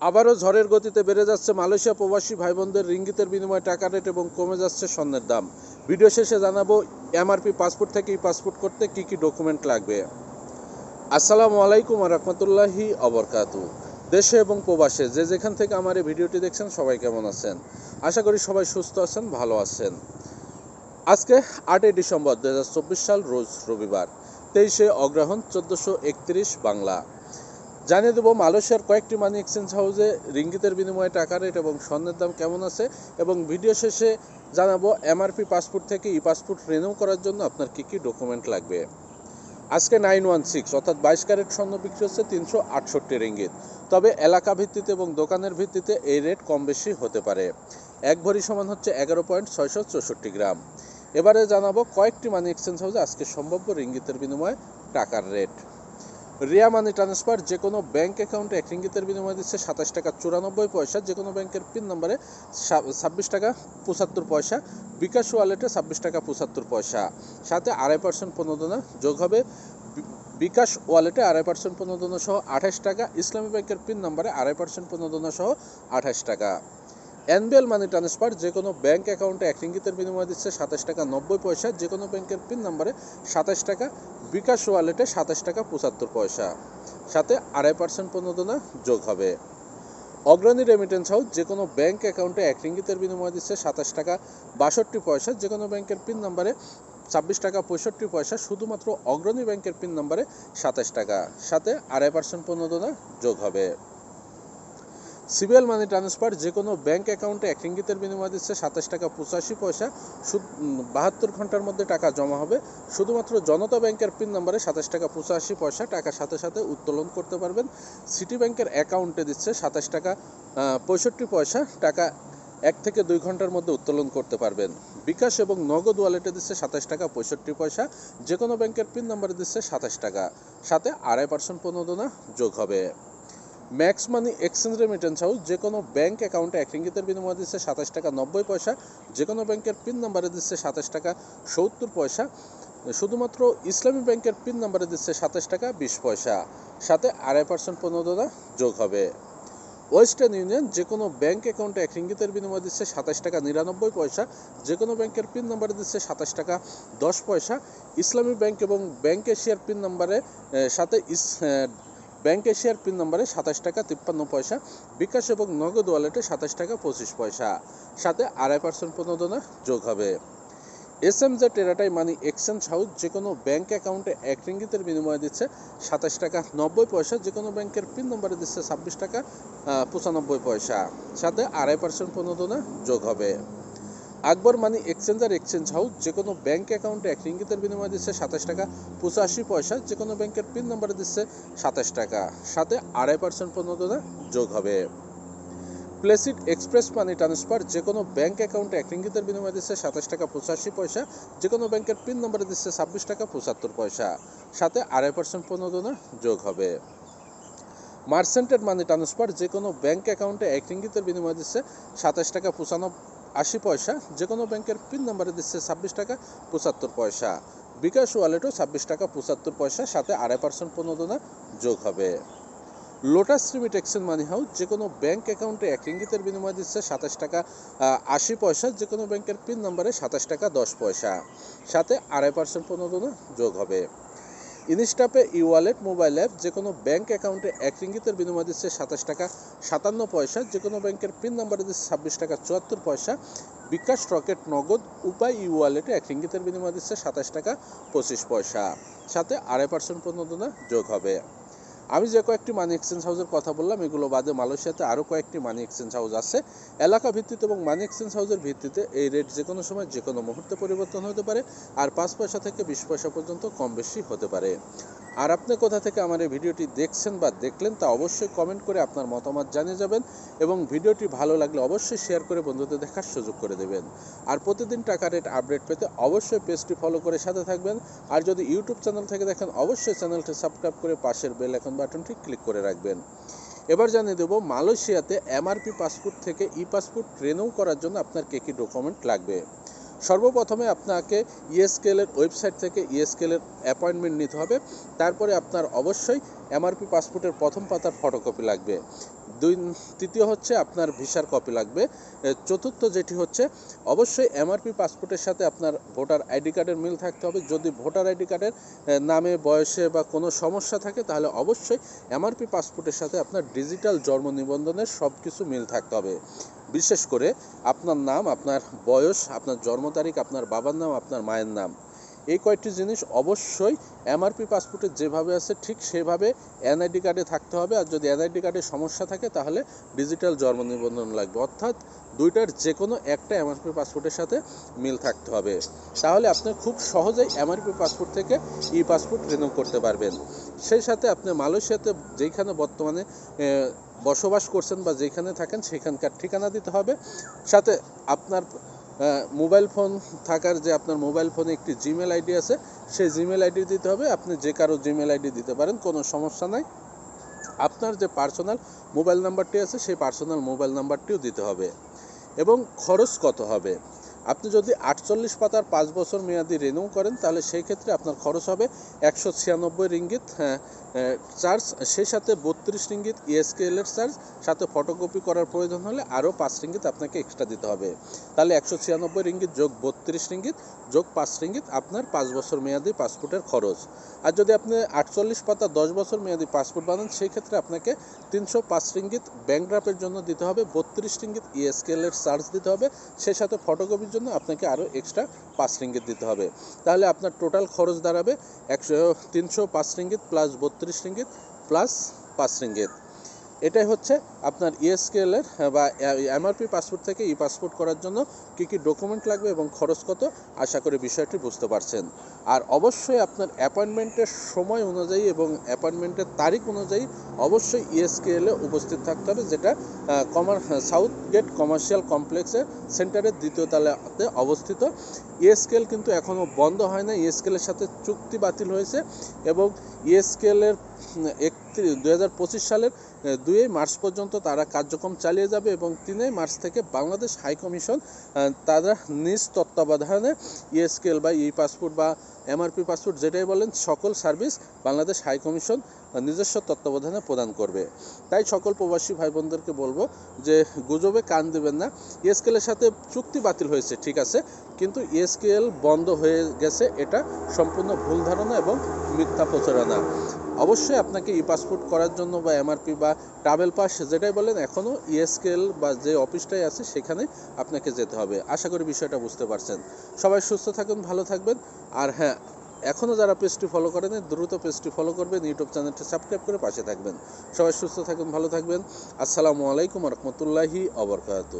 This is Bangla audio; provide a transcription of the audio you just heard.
আবারও ঝড়ের গতিতে বেড়ে যাচ্ছে মালয়েশিয়া প্রবাসী ভাই বোনদের রিঙ্গিতের বিনিময়ে টাকা রেট এবং কমে যাচ্ছে স্বর্ণের দাম। ভিডিও শেষে জানাব, এমআরপি পাসপোর্ট থেকে ই পাসপোর্ট করতে কি কি ডকুমেন্ট লাগবে? আসসালামু আলাইকুম রহমতুল্লাহি অবরকাতু দেশে এবং প্রবাসে যে যেখান থেকে আমার এই ভিডিওটি দেখছেন সবাই কেমন আছেন? আশা করি সবাই সুস্থ আছেন, ভালো আছেন। আজকে আটই ডিসেম্বর দু হাজার চব্বিশ সাল, রোজ রবিবার। তেইশে অগ্রহণ চোদ্দোশো বাংলা। জানিয়ে দেবো, মালয়েশিয়ার কয়েকটি মানি এক্সচেঞ্জ হাউসে রিঙ্গিতের বিনিময়ে টাকা রেট এবং স্বর্ণের দাম কেমন আছে এবং ভিডিও শেষে জানাব এমআরপি পাসপোর্ট থেকে ই পাসপোর্ট রিনিউ করার জন্য আপনার কী কী ডকুমেন্ট লাগবে? আজকে নাইন ওয়ান সিক্স অর্থাৎ বাইশ ক্যারেট স্বর্ণ বিক্রি হচ্ছে তিনশো আটষট্টি রিঙ্গিত। তবে এলাকা ভিত্তিতে এবং দোকানের ভিত্তিতে এই রেট কম বেশি হতে পারে। এক ভরি সমান হচ্ছে এগারো পয়েন্ট ছয়শো চৌষট্টি গ্রাম। এবারে জানাব, কয়েকটি মানি এক্সচেঞ্জ হাউসে আজকে সম্ভাব্য রিঙ্গিতের বিনিময়ে টাকার রেট রিয়া মানি ট্রান্সফার যে কোনো ব্যাংক অ্যাকাউন্টে এক রিঙ্গিতের বিনিময়ে দিচ্ছে সাতাশ টাকা চুরানব্বই পয়সা। যে কোনো ব্যাংকের পিন নম্বরে ছাব্বিশ টাকা পঁচাত্তর পয়সা। বিকাশ ওয়ালেটে ছাব্বিশ টাকা পঁচাত্তর পয়সা। সাথে আড়াই পার্সেন্ট প্রণোদনা যোগ হবে। বিকাশ ওয়ালেটে আড়াই পার্সেন্ট প্রণোদনা সহ আঠাশ টাকা। ইসলামী ব্যাংকের পিন নম্বরে আড়াই পার্সেন্ট প্রণোদনা সহ আঠাশ টাকা। এনবিএল মানি ট্রান্সফার, যে কোনো ব্যাঙ্ক অ্যাকাউন্টে এক রিঙ্গিতের বিনিময়ে দিচ্ছে সাতাশ টাকা নব্বই পয়সা, যে কোনো ব্যাংকের পিন নাম্বারে সাতাশ টাকা, বিকাশ ওয়ালেটে সাতাশ টাকা পঁচাত্তর পয়সা। সাথে আড়াই পার্সেন্ট প্রণোদনা যোগ হবে। অগ্রণী রেমিটেন্স হাউস যে কোনো ব্যাংক অ্যাকাউন্টে এক রিঙ্গিতের বিনিময়ে দিচ্ছে সাতাশ টাকা বাষট্টি পয়সা, যে কোনো ব্যাংকের পিন নাম্বারে ছাব্বিশ টাকা পঁয়ষট্টি পয়সা, শুধুমাত্র অগ্রণী ব্যাংকের পিন নাম্বারে সাতাশ টাকা। সাথে আড়াই পার্সেন্ট প্রণোদনা যোগ হবে। সিবিএল মানি ট্রান্সফার যে কোনো ব্যাংক অ্যাকাউন্টে এক রিঙ্গিতের বিনিময়ে দিচ্ছে সাতাশ টাকা পঁচাশি পয়সা। বাহাত্তর ঘণ্টার মধ্যে টাকা জমা হবে। শুধুমাত্র জনতা ব্যাংকের পিন নম্বরে সাতাশ টাকা পঁচাশি পয়সা টাকা সাথে সাথে উত্তোলন করতে পারবেন। সিটি ব্যাংকের অ্যাকাউন্টে দিচ্ছে সাতাশ টাকা পঁয়ষট্টি পয়সা টাকা এক থেকে দুই ঘণ্টার মধ্যে উত্তোলন করতে পারবেন। বিকাশ এবং নগদ ওয়ালেটে দিচ্ছে সাতাশ টাকা পঁয়ষট্টি পয়সা। যে কোনো ব্যাংকের পিন নম্বরে দিচ্ছে সাতাশ টাকা। সাথে আড়াই পার্সেন্ট প্রণোদনা যোগ হবে। Max money exchange remittance house যে কোনো ব্যাংক অ্যাকাউন্টে এক রিঙ্গিতের বিনিময়ে দিচ্ছে সাতাশ টাকা নব্বই পয়সা, যে কোনো ব্যাংকের পিন নাম্বারে দিচ্ছে সাতাশ টাকা সত্তর পয়সা, শুধুমাত্র ইসলামী ব্যাংকের পিন নাম্বারে দিচ্ছে সাতাশ টাকা বিশ পয়সা। সাথে আড়াই পার্সেন্ট প্রণোদনা যোগ হবে। ওয়েস্টার্ন ইউনিয়ন, যে কোনো ব্যাংক অ্যাকাউন্টে এক রিঙ্গিতের বিনিময়ে দিচ্ছে সাতাশ টাকা নিরানব্বই পয়সা, যে কোনো ব্যাংকের পিন নাম্বারে দিচ্ছে সাতাশ টাকা দশ পয়সা। ইসলামী ব্যাংক এবং ব্যাংক এশিয়ার পিন নাম্বারে সাথে ব্যাংক এশিয়ার পিন নম্বরে সাতাশ টাকা তিপ্পান্ন পয়সা, বিকাশ এবং নগদ ওয়ালেটে সাতাশ টাকা পঁচিশ পয়সা। সাথে আড়াই পার্সেন্ট প্রণোদনা যোগ হবে। এস এম জে টেরাটাই মানি এক্সচেঞ্জ হাউস যে কোনো ব্যাংক অ্যাকাউন্টে এক রিঙ্গিতের বিনিময়ে দিচ্ছে সাতাশ টাকা নব্বই পয়সা যে কোনো ব্যাংকের পিন নম্বরে দিচ্ছে ছাব্বিশ টাকা পঁচানব্বই পয়সা। সাথে আড়াই পার্সেন্ট প্রণোদনা যোগ হবে। Akbar money exchanger exchange house, যে কোনো ব্যাঙ্ক অ্যাকাউন্টে এক রিঙ্গিতের বিনিময়ে দিচ্ছে সাতাশ টাকা পঁচাশি পয়সা, যে কোনো ব্যাংকের পিন নম্বরে দিচ্ছে সাতাশ টাকা। সাথে আড়াই পার্সেন্ট প্রণোদনা যোগ হবে। প্লেসিড এক্সপ্রেস মানি ট্রান্সফার, যে কোনো ব্যাঙ্ক অ্যাকাউন্টে এক রিঙ্গিতের বিনিময়ে দিচ্ছে সাতাশ টাকা পঁচাশি পয়সা, যে কোনো ব্যাংকের পিন নম্বরে দিচ্ছে ছাব্বিশ টাকা, পঁচাত্তর পয়সা। সাথে আড়াই পার্সেন্ট প্রণোদনা যোগ হবে। মার্সেন্টেড মানি ট্রান্সফার, যে কোনো ব্যাঙ্ক অ্যাকাউন্টে এক রিঙ্গিতের বিনিময়ে দিচ্ছে সাতাশ টাকা, পঁচানব্বই আশি পয়সা যে কোনো ব্যাংকের পিন নাম্বারে দিচ্ছে ছাব্বিশ টাকা, পঁচাত্তর পয়সা। বিকাশ ওয়ালেটও ছাব্বিশ টাকা, পঁচাত্তর পয়সা, সাথে আড়াই পার্সেন্ট প্রণোদনা যোগ হবে। Lotus remit exchange money house যে কোনো ব্যাংক অ্যাকাউন্টে এক ইঙ্গিতের বিনিময়ে দিচ্ছে সাতাশ টাকা আশি পয়সা যে কোনো ব্যাংকের পিন নাম্বারে সাতাশ টাকা, দশ পয়সা। সাথে আড়াই পার্সেন্ট প্রণোদনা যোগ হবে। Instapay e wallet, mobile app যে কোনো ব্যাঙ্ক অ্যাকাউন্টে এক রিঙ্গিতের বিনিময় দিচ্ছে সাতাশ টাকা সাতান্ন পয়সা যে কোনো ব্যাংকের পিন নাম্বারে দিচ্ছে ছাব্বিশ টাকা চুয়াত্তর পয়সা। বিকাশ রকেট নগদ উপায় ই ওয়ালেটে এক রিঙ্গিতের বিনিময় দিচ্ছে সাতাশ টাকা পঁচিশ পয়সা। সাথে আড়াই পার্সেন্ট পর্যন্ত যোগ হবে। আমি যে কয়েকটি মানি এক্সচেঞ্জ হাউসের কথা বললাম, এগুলো বাদে মালয়েশিয়াতে আরও কয়েকটি মানি এক্সচেঞ্জ হাউস আছে। এলাকা ভিত্তিতে এবং মানি এক্সচেঞ্জ হাউসের ভিত্তিতে এই রেট যে কোনো সময় যে কোনো মুহূর্তে পরিবর্তন হতে পারে, আর পাঁচ পয়সা থেকে বিশ পয়সা পর্যন্ত কম বেশি হতে পারে। আর আপনি কোথা থেকে আমার এই ভিডিওটি দেখছেন বা দেখলেন তা অবশ্যই কমেন্ট করে আপনার মতামত জানিয়ে যাবেন এবং ভিডিওটি ভালো লাগলে অবশ্যই শেয়ার করে বন্ধুদের দেখার সুযোগ করে দেবেন। আর প্রতিদিন টাকা রেট আপডেট পেতে অবশ্যই পেজটি ফলো করে সাথে থাকবেন। আর যদি ইউটিউব চ্যানেল থেকে দেখেন, অবশ্যই চ্যানেলটি সাবস্ক্রাইব করে পাশের বেল আইকন বাটনটি ক্লিক করে রাখবেন। এবার জানিয়ে দেবো, মালয়েশিয়াতে এমআরপি পাসপোর্ট থেকে ই পাসপোর্ট রিনিউ করার জন্য আপনার কী কী ডকুমেন্ট লাগবে? সর্বপ্রথমে আপনাকে ইএসকেএল এর ওয়েবসাইট থেকে ইএসকেএল এর অ্যাপয়েন্টমেন্ট নিতে হবে। তারপরে আপনার অবশ্যই এমআরপি পাসপোর্টের প্রথম পাতার ফটোকপি লাগবে। দুই, তৃতীয় হচ্ছে আপনার ভিসার কপি লাগবে। চতুর্থ যেটি হচ্ছে, অবশ্যই এমআরপি পাসপোর্টের সাথে আপনার ভোটার আইডি কার্ডের মিল থাকতে হবে। যদি ভোটার আইডি কার্ডের নামে, বয়সে বা কোনো সমস্যা থাকে, তাহলে অবশ্যই এমআরপি পাসপোর্টের সাথে আপনার ডিজিটাল জন্ম নিবন্ধনের সব কিছু মিল থাকতে হবে। বিশেষ করে আপনার নাম, আপনার বয়স, আপনার জন্ম তারিখ, আপনার বাবার নাম, আপনার মায়ের নাম। এই কয়েকটি জিনিস অবশ্যই এমআরপি পাসপোর্টে যেভাবে আছে, ঠিক সেভাবে এনআইডি কার্ডে থাকতে হবে। আর যদি এনআইডি কার্ডে সমস্যা থাকে, তাহলে ডিজিটাল জন্ম নিবন্ধন লাগবে। অর্থাৎ দুইটার যে কোনো একটা এমআরপি পাসপোর্টের সাথে মিল থাকতে হবে। তাহলে আপনি খুব সহজেই এমআরপি পাসপোর্ট থেকে ই পাসপোর্ট রিনিউ করতে পারবেন। সেই সাথে আপনি মালয়েশিয়াতে যেখানে বর্তমানে বসবাস করছেন বা যেখানে থাকেন, সেখানকার ঠিকানা দিতে হবে। সাথে আপনার মোবাইল ফোন থাকার যে আপনার মোবাইল ফোনে একটি জিমেল আইডি আছে, সেই জিমেল আইডি দিতে হবে। আপনি যে কারও জিমেল আইডি দিতে পারেন, কোনো সমস্যা নাই। আপনার যে পার্সোনাল মোবাইল নাম্বারটি আছে, সেই পার্সোনাল মোবাইল নাম্বারটিও দিতে হবে। এবং খরচ কত হবে? আপনি যদি আটচল্লিশ পাতার পাঁচ বছর মেয়াদি রিনিউ করেন তাহলে সেই ক্ষেত্রে আপনার খরচ হবে একশো ছিয়ানব্বই রিঙ্গিত হ্যাঁ, চার্জ সেই সাথে বত্রিশ রিঙ্গিত ইএসকেএল এর চার্জ সাথে ফটোকপি করার প্রয়োজন হলে আরও পাঁচ রিঙ্গিত আপনাকে এক্সট্রা দিতে হবে। তাহলে একশো ছিয়ানব্বই রিঙ্গিত যোগ বত্রিশ রিঙ্গিত যোগ পাঁচ রিঙ্গিত আপনার পাঁচ বছর মেয়াদি পাসপোর্টের খরচ। আর যদি আপনি আটচল্লিশ পাতা দশ বছর মেয়াদি পাসপোর্ট বানান সেই ক্ষেত্রে আপনাকে তিনশো পাঁচ রিঙ্গিত ব্যাংক ড্রাফের জন্য দিতে হবে বত্রিশ রিঙ্গিত ইএসকেএল এর চার্জ দিতে হবে সেই সাথে ফটোকপির জন্য আপনাকে আরও এক্সট্রা পাঁচ রিঙ্গিত দিতে হবে। তাহলে আপনার টোটাল খরচ দাঁড়াবে একশো, তিনশো পাঁচ রিঙ্গিত প্লাস বত্রিশ রিঙ্গিত প্লাস পাঁচ রিঙ্গিত এটাই হচ্ছে আপনার ইএসকেএল এর বা এমআরপি পাসপোর্ট থেকে ই পাসপোর্ট করার জন্য কী কী ডকুমেন্ট লাগবে এবং খরচ কত, আশা করি বিষয়টি বুঝতে পারছেন। আর অবশ্যই আপনার অ্যাপয়েন্টমেন্টের সময় অনুযায়ী এবং অ্যাপয়েন্টমেন্টের তারিখ অনুযায়ী অবশ্যই ইএসকেএল এ উপস্থিত থাকতে হবে, যেটা কমার সাউথ গেট কমার্শিয়াল কমপ্লেক্সের সেন্টারের দ্বিতীয় তলাতে অবস্থিত। ইএসকেএল কিন্তু এখনও বন্ধ হয় না ইএসকেএল এর সাথে চুক্তি বাতিল হয়েছে এবং ইএসকেএল এর একত্রিশ হাজার পঁচিশ সালের দুই মার্চ পর্যন্ত তারা কার্যক্রম চালিয়ে যাবে এবং তিনই মার্চ থেকে বাংলাদেশ হাই কমিশন তারা নিজ তত্ত্বাবধানে ইএসকেল বা ই পাসপোর্ট বা এমআরপি পাসপোর্ট যেটাই বলেন, সকল সার্ভিস বাংলাদেশ হাই কমিশন নিজস্ব তত্ত্বাবধানে প্রদান করবে। তাই সকল প্রবাসী ভাই বোনদেরকে বলব যে গুজবে কান দেবেন না। ইএসকেএল এর সাথে চুক্তি বাতিল হয়েছে, ঠিক আছে, কিন্তু ইএসকেএল বন্ধ হয়ে গেছে, এটা সম্পূর্ণ ভুল ধারণা এবং মিথ্যা প্রচারণা। অবশ্যই আপনাকে ই পাসপোর্ট করার জন্য বা এমআরপি বা ট্রাভেল পাস যেটাই বলেন এখনও ইএসকেএল বা যে অফিসটাই আছে সেখানে আপনাকে যেতে হবে। আশা করি বিষয়টা বুঝতে পারছেন। সবাই সুস্থ থাকুন, ভালো থাকবেন। আর হ্যাঁ এখনও যারা পেজটি ফলো করেন দ্রুত পেজটি ফলো করবেন, ইউটিউব চ্যানেলটি সাবস্ক্রাইব করে পাশে থাকবেন। সবাই সুস্থ থাকুন, ভালো থাকবেন। আসসালামু আলাইকুম রহমতুল্লাহি অবরকাত